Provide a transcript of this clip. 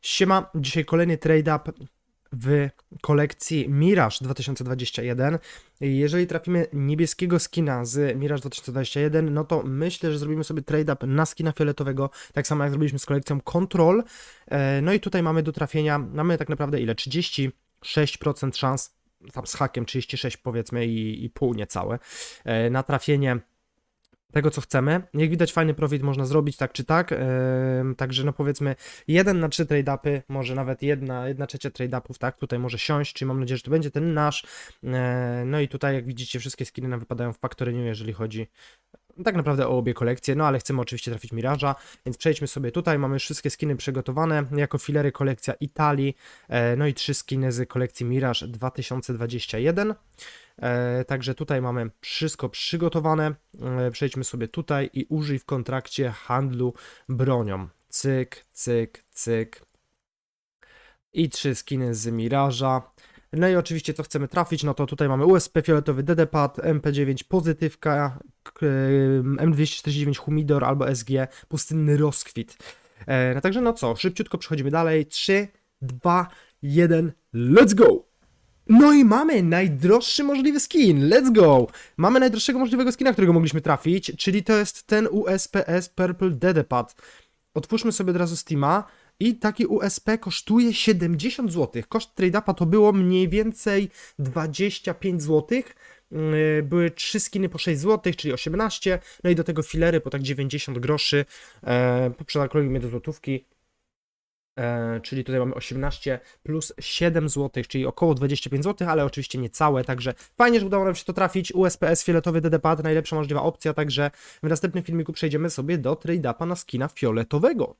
Siema, dzisiaj kolejny trade-up w kolekcji Mirage 2021. Jeżeli trafimy niebieskiego skina z Mirage 2021, no to myślę, że zrobimy sobie trade-up na skina fioletowego, tak samo jak zrobiliśmy z kolekcją Control. E, No i tutaj mamy do trafienia, mamy tak naprawdę ile? 36% szans, tam z hakiem 36 powiedzmy i, i pół niecałe, e, na trafienie tego, co chcemy. Jak widać, fajny profit można zrobić tak czy tak. Ehm, także, no powiedzmy, 1 na 3 trade-upy, może nawet 1, 1 trzecia trade-upów, tak, tutaj może siąść, czyli mam nadzieję, że to będzie ten nasz. Ehm, no i tutaj, jak widzicie, wszystkie skiny nam wypadają w Factoryniu, jeżeli chodzi tak naprawdę o obie kolekcje, no ale chcemy oczywiście trafić Miraża, więc przejdźmy sobie tutaj, mamy już wszystkie skiny przygotowane, jako filery kolekcja Italii, e, no i trzy skiny z kolekcji Mirage 2021. E, Także tutaj mamy wszystko przygotowane. E, Przejdźmy sobie tutaj i użyj w kontrakcie handlu bronią. Cyk, cyk, cyk. I trzy skiny z Miraża. No i oczywiście co chcemy trafić, no to tutaj mamy USP fioletowy DD-pad, MP9 pozytywka, k- M249 humidor albo SG, pustynny rozkwit. E, no także no co, szybciutko przechodzimy dalej. 3, 2, 1, let's go! No i mamy najdroższy możliwy skin, let's go! Mamy najdroższego możliwego skina, którego mogliśmy trafić, czyli to jest ten USPS Purple Dedepad. Otwórzmy sobie od razu Steama i taki USP kosztuje 70 zł. Koszt trade-upa to było mniej więcej 25 zł. Yy, Były trzy skiny po 6 zł, czyli 18, no i do tego filery po tak 90 groszy. Eee, Przeokrąglimy do złotówki, E, czyli tutaj mamy 18 plus 7 zł, czyli około 25 zł, ale oczywiście nie całe, także fajnie, że udało nam się to trafić. USPS fioletowy DD-pad, najlepsza możliwa opcja, także w następnym filmiku przejdziemy sobie do trade-upa na skina fioletowego.